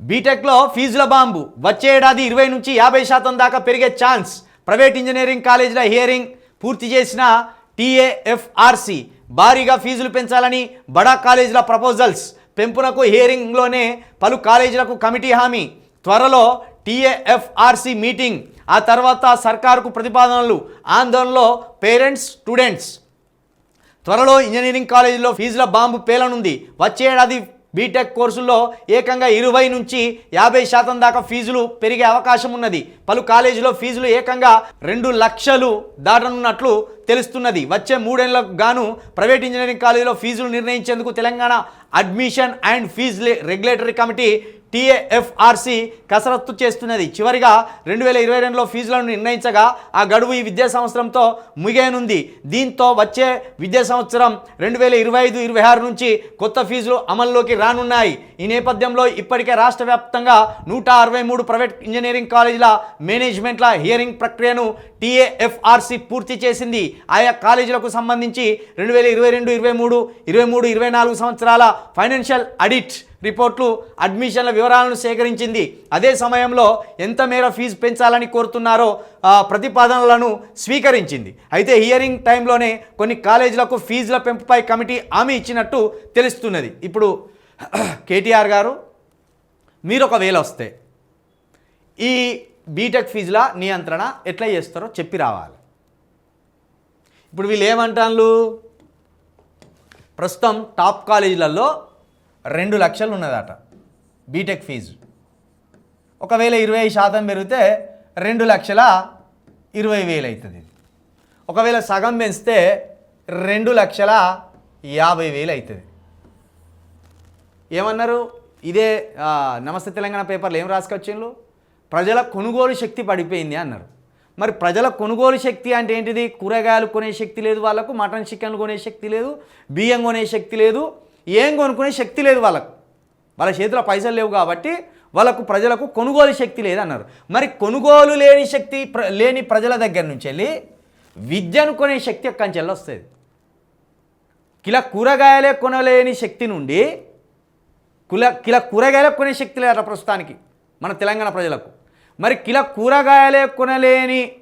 బీటెక్లో ఫీజుల బాంబు. వచ్చే ఏడాది ఇరవై నుంచి యాభై శాతం దాకా పెరిగే ఛాన్స్. ప్రైవేట్ ఇంజనీరింగ్ కాలేజీల హియరింగ్ పూర్తి చేసిన టీఏఎఫ్ఆర్సి భారీగా ఫీజులు పెంచాలని బడా కాలేజీల ప్రపోజల్స్. పెంపునకు హియరింగ్లోనే పలు కాలేజీలకు కమిటీ హామీ. త్వరలో టీఏఎఫ్ఆర్సి మీటింగ్. ఆ తర్వాత సర్కారుకు ప్రతిపాదనలు. ఆందోళనలో పేరెంట్స్ స్టూడెంట్స్. త్వరలో ఇంజనీరింగ్ కాలేజీలో ఫీజుల బాంబు పేలనుంది. వచ్చే ఏడాది బీటెక్ కోర్సుల్లో ఏకంగా ఇరవై నుంచి యాభై శాతం దాకా ఫీజులు పెరిగే అవకాశం ఉన్నది. పలు కాలేజీలో ఫీజులు ఏకంగా రెండు లక్షలు దాటనున్నట్లు తెలుస్తున్నది. వచ్చే మూడేళ్ళకు గాను ప్రైవేట్ ఇంజనీరింగ్ కాలేజీలో ఫీజులు నిర్ణయించేందుకు Telangana admission and fee regulatory committee TAFRC కసరత్తు చేస్తున్నది. చివరిగా రెండు వేల ఇరవై రెండులో ఫీజులను నిర్ణయించగా ఆ గడువు ఈ విద్యా సంవత్సరంతో ముగియనుంది. దీంతో వచ్చే విద్యా సంవత్సరం రెండు వేల ఇరవై ఐదు ఇరవై ఆరు నుంచి కొత్త ఫీజులు అమల్లోకి రానున్నాయి. ఈ నేపథ్యంలో ఇప్పటికే రాష్ట్ర వ్యాప్తంగా నూట అరవై మూడు ప్రైవేట్ ఇంజనీరింగ్ కాలేజీల మేనేజ్మెంట్ల హియరింగ్ ప్రక్రియను టీఏఎఫ్ఆర్సీ పూర్తి చేసింది. ఆయా కాలేజీలకు సంబంధించి రెండు వేల ఇరవై రెండు ఇరవై మూడు ఇరవై మూడు ఇరవై నాలుగు సంవత్సరాల ఫైనాన్షియల్ ఆడిట్ రిపోర్ట్లు అడ్మిషన్ల వివరాలను సేకరించింది. అదే సమయంలో ఎంత మేర ఫీజు పెంచాలని కోరుతున్నారో ప్రతిపాదనలను స్వీకరించింది. అయితే హియరింగ్ టైంలోనే కొన్ని కాలేజీలకు ఫీజుల పెంపుపై కమిటీ హామీ ఇచ్చినట్టు తెలుస్తున్నది. ఇప్పుడు కేటీఆర్ గారు మీరు ఒకవేళ వస్తే ఈ బీటెక్ ఫీజుల నియంత్రణ ఎట్లా చేస్తారో చెప్పి రావాలి. ఇప్పుడు వీళ్ళు ఏమంటారు ప్రస్తుతం టాప్ కాలేజీలలో రెండు లక్షలు ఉన్నదట బీటెక్ ఫీజు ఒకవేళ ఇరవై శాతం పెరిగితే రెండు లక్షల ఇరవై వేలు అవుతుంది. ఒకవేళ సగం పెంచితే రెండు లక్షల యాభై వేలు అవుతుంది. ఏమన్నారు? ఇదే నమస్తే తెలంగాణ పేపర్లో ఏం రాసుకొచ్చిండ్రు? ప్రజల కొనుగోలు శక్తి పడిపోయింది అన్నారు. మరి ప్రజల కొనుగోలు శక్తి అంటే ఏంటిది? కూరగాయలు కొనే శక్తి లేదు వాళ్ళకు మటన్ చికెన్లు కొనే శక్తి లేదు బియ్యం కొనే శక్తి లేదు ఏం కొనుక్కునే శక్తి లేదు వాళ్ళకు. వాళ్ళ చేతిలో పైసలు లేవు కాబట్టి వాళ్ళకు ప్రజలకు కొనుగోలు శక్తి లేదన్నారు మరి కొనుగోలు లేని శక్తి ప్ర- లేని ప్రజల దగ్గర నుంచి వెళ్ళి విద్యను కొనే శక్తి ఎక్కడి నుంచి వస్తుంది. కిలా కూరగాయలే కొనలేని శక్తి నుండి కుల కిలా కూరగాయలే కొనే శక్తి లేదట ప్రస్తుతానికి మన తెలంగాణ ప్రజలకు. మరి కిలా కూరగాయలే కొనలేని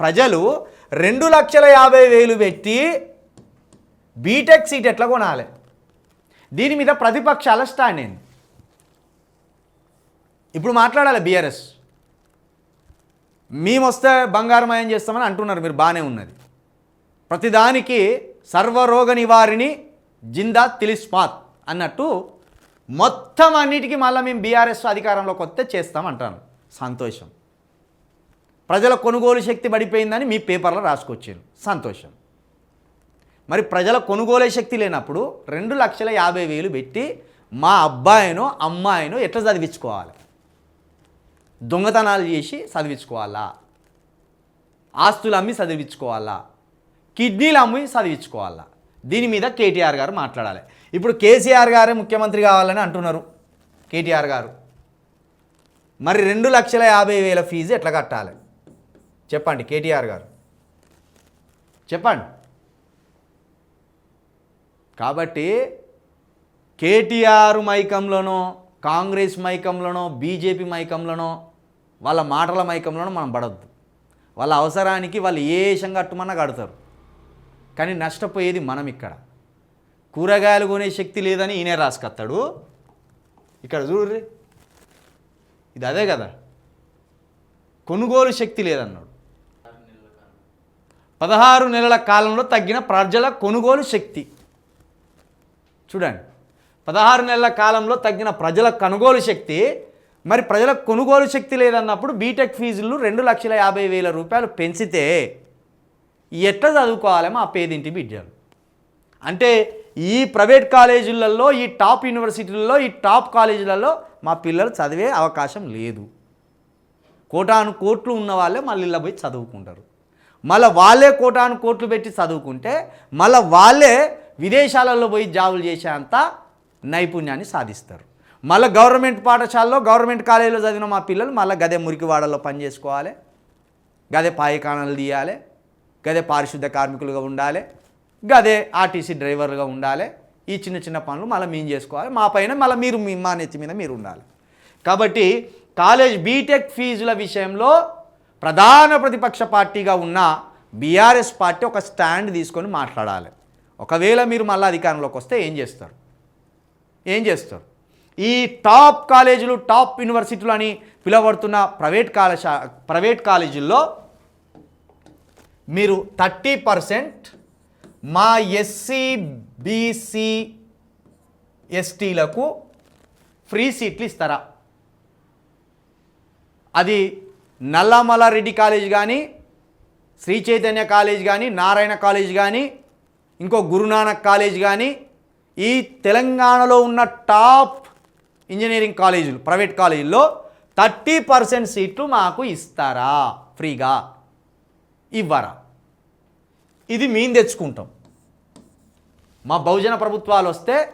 ప్రజలు రెండు లక్షల యాభై వేలు పెట్టి బీటెక్ సీట్ ఎట్లా కొనాలి? దీని మీద ప్రతిపక్షాల స్టాండ్ ఇప్పుడు మాట్లాడాలి బీఆర్ఎస్ మేము వస్తే బంగారమయం చేస్తామని అంటున్నారు మీరు బాగానే ఉన్నది. ప్రతిదానికి సర్వరోగ నివారిణి జిందా తిలిస్మాత్ అన్నట్టు మొత్తం అన్నిటికీ మళ్ళీ మేము బీఆర్ఎస్ అధికారంలోకి వస్తే చేస్తామంటాను సంతోషం. ప్రజల కొనుగోలు శక్తి పడిపోయిందని మీ పేపర్లో రాసుకొచ్చారు. సంతోషం. మరి ప్రజల కొనుగోలే శక్తి లేనప్పుడు రెండు లక్షల యాభై వేలు పెట్టి మా అబ్బాయినో అమ్మాయినో ఎట్లా చదివించుకోవాలి? దొంగతనాలు చేసి చదివించుకోవాలా? ఆస్తులు అమ్మి చదివించుకోవాలా? కిడ్నీలు అమ్మి చదివించుకోవాలా? దీని మీద కేటీఆర్ గారు మాట్లాడాలి. ఇప్పుడు కేసీఆర్ గారే ముఖ్యమంత్రి కావాలని అంటున్నారు కేటీఆర్ గారు. మరి రెండు లక్షల యాభై వేల ఫీజు ఎట్లా కట్టాలి? చెప్పండి కేటీఆర్ గారు. చెప్పండి. కాబట్టి కేటీఆర్ మైకంలోనో కాంగ్రెస్ మైకంలోనో బీజేపీ మైకంలోనో వాళ్ళ మాటల మైకంలోనో మనం పడద్దు. వాళ్ళ అవసరానికి వాళ్ళు ఏ వేషం కట్టమన్నా కడతారు. కానీ నష్టపోయేది మనం ఇక్కడ. కూరగాయలు కొనే శక్తి లేదని ఈయనే రాసుకొస్తాడు ఇక్కడ చూడ్రి ఇది అదే కదా. కొనుగోలు శక్తి లేదన్నాడు. పదహారు నెలల కాలంలో తగ్గిన ప్రజల కొనుగోలు శక్తి. చూడండి. పదహారు నెలల కాలంలో తగ్గిన ప్రజల కొనుగోలు శక్తి మరి ప్రజల కొనుగోలు శక్తి లేదన్నప్పుడు బీటెక్ ఫీజులు రెండు లక్షల యాభై వేల రూపాయలు పెంచితే ఎట్లా చదువుకోవాలేమో మా పేదింటి బిడ్డలు. అంటే ఈ ప్రైవేట్ కాలేజీలలో ఈ టాప్ యూనివర్సిటీలలో ఈ టాప్ కాలేజీలలో మా పిల్లలు చదివే అవకాశం లేదు. కోటాను కోట్లు ఉన్న వాళ్ళే మళ్ళీ ఇలా పోయి చదువుకుంటారు. మళ్ళీ వాళ్ళే కోటాను కోట్లు పెట్టి చదువుకుంటే మళ్ళీ వాళ్ళే విదేశాలలో పోయి జాబులు చేసేంత నైపుణ్యాన్ని సాధిస్తారు. మళ్ళీ గవర్నమెంట్ పాఠశాలలో గవర్నమెంట్ కాలేజీలో చదివిన మా పిల్లలు మళ్ళీ గదే మురికివాడల్లో పని చేసుకోవాలి గదే పాయకాణాలు తీయాలి గదే పారిశుద్ధ కార్మికులుగా ఉండాలి గదే ఆర్టీసీ డ్రైవర్లుగా ఉండాలి. ఈ చిన్న చిన్న పనులు మళ్ళీ మేము చేసుకోవాలి. మా పైన మళ్ళీ మీరు మీ మా నెత్తి మీద మీరు ఉండాలి. కాబట్టి కాలేజ్ బీటెక్ ఫీజుల విషయంలో ప్రధాన ప్రతిపక్ష పార్టీగా ఉన్న బీఆర్ఎస్ పార్టీ ఒక స్టాండ్ తీసుకొని మాట్లాడాలి. ఒకవేళ మీరు మళ్ళీ అధికారంలోకి వస్తే ఏం చేస్తారు? ఏం చేస్తారు? ఈ టాప్ కాలేజీలు టాప్ యూనివర్సిటీలు అని పిలువబడుతున్న ప్రైవేట్ కాలేజ్ ప్రైవేట్ కాలేజీల్లో మీరు థర్టీ పర్సెంట్ మా ఎస్సీ బీసీ ఎస్టీలకు ఫ్రీ సీట్లు ఇస్తారా? అది నల్లమల్లారెడ్డి కాలేజ్ కానీ శ్రీ చైతన్య కాలేజ్ కానీ నారాయణ కాలేజ్ కానీ ఇంకో గురునానక్ కాలేజ్ కానీ ఈ తెలంగాణలో ఉన్న టాప్ ఇంజనీరింగ్ కాలేజీలు ప్రైవేట్ కాలేజీల్లో థర్టీ పర్సెంట్ సీట్లు మాకు ఇస్తారా? ఫ్రీగా. ఇవ్వరా. ఇది మేము తెచ్చుకుంటాం. మా బహుజన ప్రభుత్వాలు వస్తే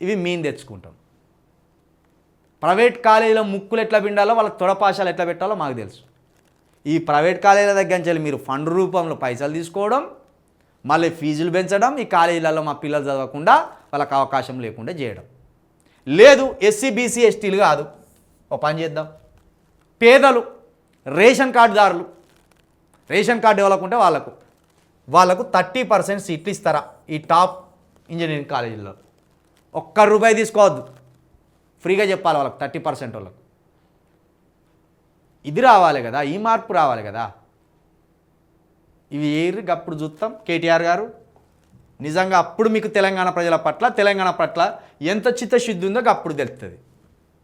ఇవి మేము తెచ్చుకుంటాం. ప్రైవేట్ కాలేజీలో ముక్కులు ఎట్లా పిండాలో వాళ్ళ తొడపాశాలు ఎట్లా పెట్టాలో మాకు తెలుసు. ఈ ప్రైవేట్ కాలేజీల దగ్గర నుంచి మీరు ఫండ్ రూపంలో పైసలు తీసుకోవడం మళ్ళీ ఫీజులు పెంచడం ఈ కాలేజీలలో మా పిల్లలు చదవకుండా వాళ్ళకి అవకాశం లేకుండా చేయడం. లేదు ఎస్సీ బీసీ ఎస్టీలు కాదు. ఓ పని చేద్దాం. పేదలు రేషన్ కార్డుదారులు రేషన్ కార్డు ఇవ్వాలకుంటే వాళ్ళకు. వాళ్ళకు థర్టీ పర్సెంట్ సీట్లు ఇస్తారా ఈ టాప్ ఇంజనీరింగ్ కాలేజీల్లో? ఒక్క రూపాయి తీసుకోవద్దు. ఫ్రీగా చెప్పాలి వాళ్ళకి థర్టీ పర్సెంట్ వాళ్ళకు. ఇది రావాలి కదా ఈ మార్పు రావాలి కదా. ఇవి ఏరి అప్పుడు చూస్తాం. కేటీఆర్ గారు నిజంగా అప్పుడు మీకు తెలంగాణ ప్రజల పట్ల తెలంగాణ పట్ల ఎంత చిత్తశుద్ధి ఉందో అప్పుడు తెలుస్తుంది